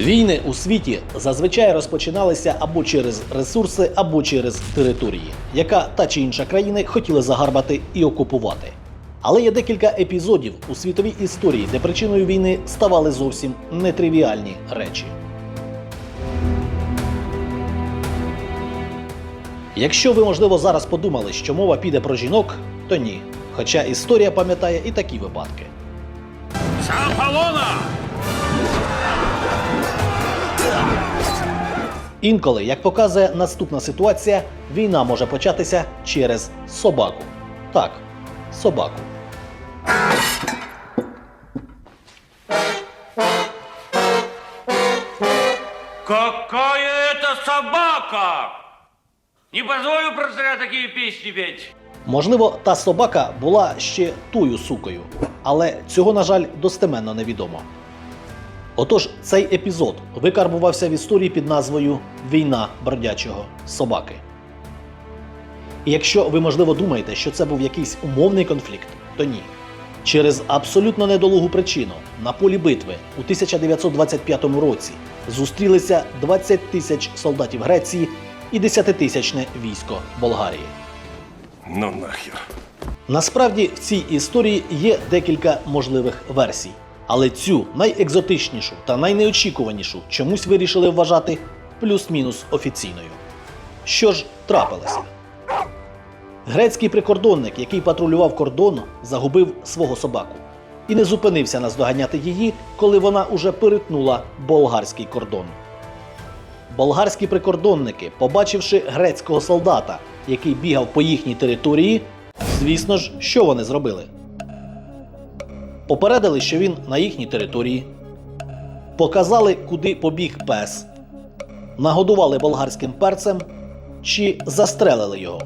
Війни у світі зазвичай розпочиналися або через ресурси, або через території, яка та чи інша країни хотіли загарбати і окупувати. Але є декілька епізодів у світовій історії, де причиною війни ставали зовсім нетривіальні речі. Якщо ви, можливо, зараз подумали, що мова піде про жінок, то ні. Хоча історія пам'ятає і такі випадки. Аполлона! Інколи, як показує наступна ситуація, війна може початися через собаку. Так, собаку. Какая это собака! Не позволю про царя такие песни петь. Можливо, та собака була ще тою сукою, але цього, на жаль, достеменно невідомо. Отож, цей епізод викарбувався в історії під назвою Війна бродячого собаки. І якщо ви, можливо, думаєте, що це був якийсь умовний конфлікт, то ні. Через абсолютно недолугу причину на полі битви у 1925 році зустрілися 20 тисяч солдатів Греції і 10-тисячне військо Болгарії. Ну нахер. Насправді в цій історії є декілька можливих версій, але цю найекзотичнішу та найнеочікуванішу чомусь вирішили вважати плюс-мінус офіційною. Що ж трапилося? Грецький прикордонник, який патрулював кордон, загубив свого собаку і не зупинився наздоганяти її, коли вона уже перетнула болгарський кордон. Болгарські прикордонники, побачивши грецького солдата, який бігав по їхній території, звісно ж, що вони зробили? Попередили, що він на їхній території, показали, куди побіг пес, нагодували болгарським перцем чи застрелили його.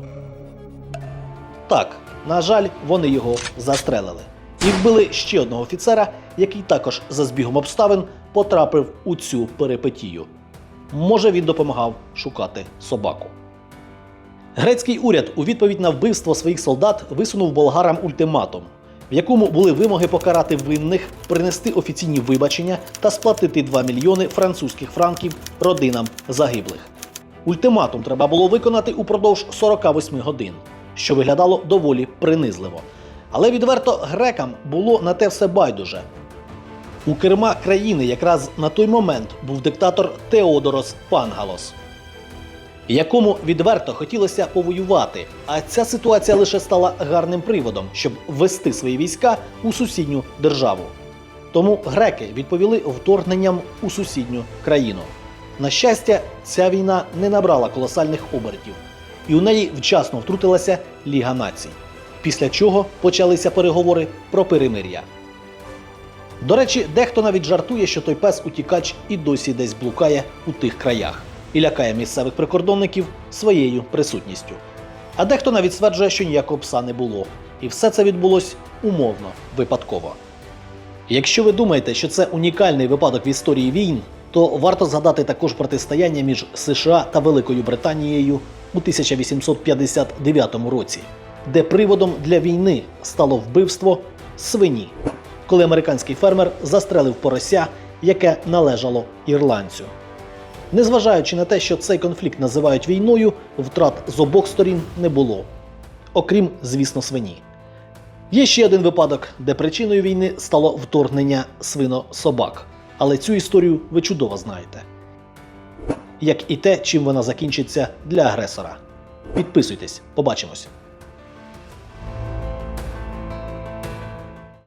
Так, на жаль, вони його застрелили. І вбили ще одного офіцера, який також за збігом обставин потрапив у цю перипетію. Може, він допомагав шукати собаку. Грецький уряд у відповідь на вбивство своїх солдат висунув болгарам ультиматум, в якому були вимоги покарати винних, принести офіційні вибачення та сплатити 2 мільйони французьких франків родинам загиблих. Ультиматум треба було виконати упродовж 48 годин, що виглядало доволі принизливо. Але відверто грекам було на те все байдуже. У керма країни якраз на той момент був диктатор Теодорос Пангалос, якому відверто хотілося повоювати. А ця ситуація лише стала гарним приводом, щоб ввести свої війська у сусідню державу. Тому греки відповіли вторгненням у сусідню країну. На щастя, ця війна не набрала колосальних обертів, і у неї вчасно втрутилася Ліга націй. Після чого почалися переговори про перемир'я. До речі, дехто навіть жартує, що той пес утікач і досі десь блукає у тих краях і лякає місцевих прикордонників своєю присутністю. А дехто навіть стверджує, що ніякого пса не було, і все це відбулось умовно, випадково. Якщо ви думаєте, що це унікальний випадок в історії війн, то варто згадати також протистояння між США та Великою Британією у 1859 році, де приводом для війни стало вбивство свині, коли американський фермер застрелив порося, яке належало ірландцю. Незважаючи на те, що цей конфлікт називають війною, втрат з обох сторін не було. Окрім, звісно, свині. Є ще один випадок, де причиною війни стало вторгнення свино-собак. Але цю історію ви чудово знаєте. Як і те, чим вона закінчиться для агресора. Підписуйтесь, побачимось!